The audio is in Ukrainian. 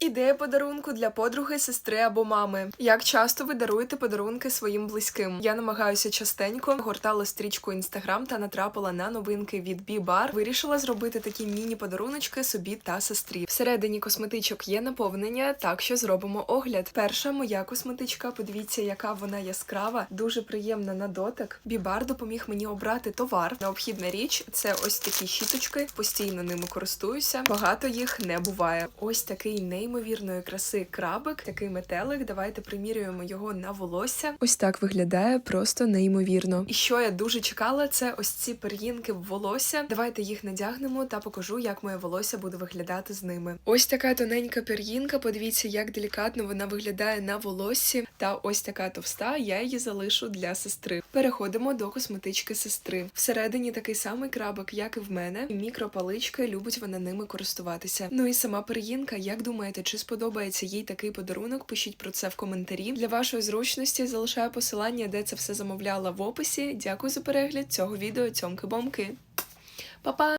Ідея подарунку для подруги, сестри або мами. Як часто ви даруєте подарунки своїм близьким? Я намагаюся частенько гортала стрічку інстаграм та натрапила на новинки від B-Bar. Вирішила зробити такі міні-подаруночки собі та сестрі. Всередині косметичок є наповнення, так що зробимо огляд. Перша моя косметичка. Подивіться, яка вона яскрава, дуже приємна на дотик. B-Bar допоміг мені обрати товар. Необхідна річ це ось такі щіточки. Постійно ними користуюся. Багато їх не буває. Ось такий неймовірної краси крабик, такий метелик. Давайте примірюємо його на волосся. Ось так виглядає просто неймовірно. І що я дуже чекала, це ось ці пер'їнки в волосся. Давайте їх надягнемо та покажу, як моє волосся буде виглядати з ними. Ось така тоненька пір'їнка. Подивіться, як делікатно вона виглядає на волоссі. Та ось така товста. Я її залишу для сестри. Переходимо до косметички сестри. Всередині такий самий крабик, як і в мене. Мікропалички любить вона ними користуватися. Ну і сама пер'їнка. Як думаєте, чи сподобається їй такий подарунок? Пишіть про це в коментарі. Для вашої зручності залишаю посилання, де це все замовляла в описі. Дякую за перегляд цього відео. Цьомки-бомки. Па-па!